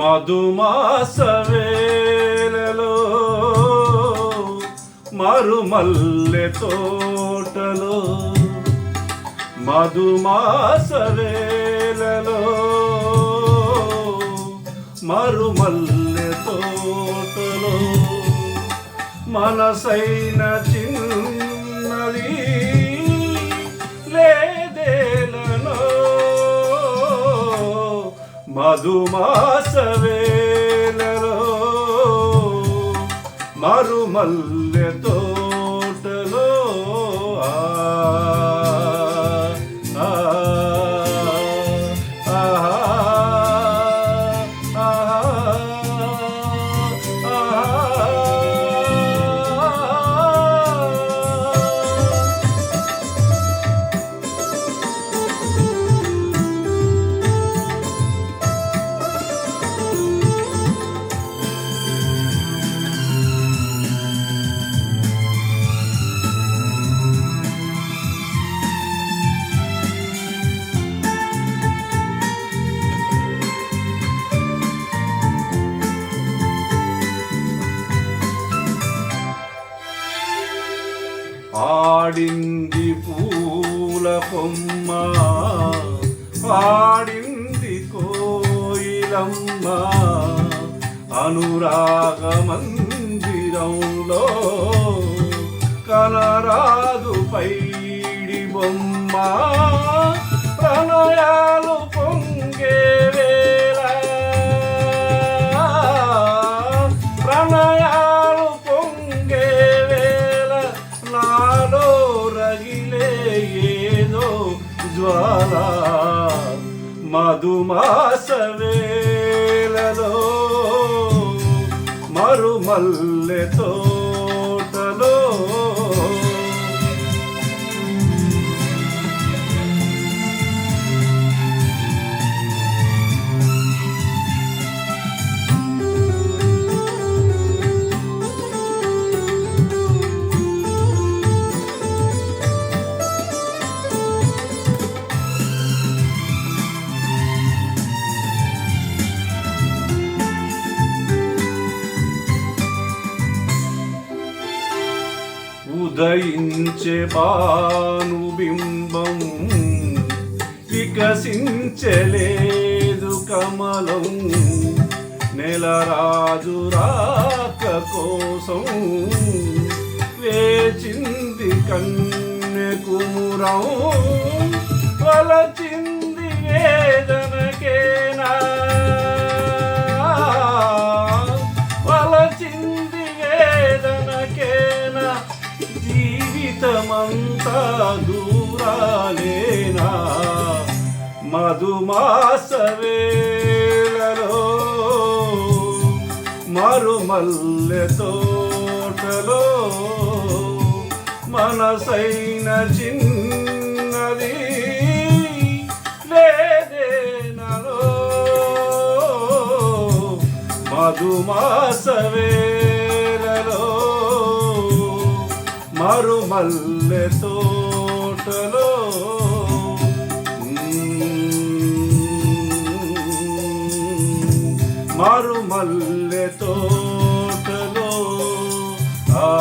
మధుమాస వేళలో మరుమల్లె తోటలో మధుమాస వేళలో మరుమల్లె తోటలో మనసైన చిన్నది మధుమాసవేలలో మరుమల్లెతో ఆడింది పూల కొమ్మ పాడింది కోయిలమ్మ. అనురాగ మందిరంలో కలరాదు పైడి బొమ్మ. ప్రణయా జ్వాల మధుమాస వేళలో ఉదయించే భానుబింబం వికసించలేదు కమలం. నెలరాజు రాక కోసం వేచింది కన్నె కుమురం. వలచి జీవితమంతా దూరాలేనా? మధుమాస వేళలో మరుమల్లె తోటలో మనసైన చిన్నది లేదేనలో? మధుమాసవే మరుమల్లె తోటలో. మరుమల్లె తోటలో. ఆ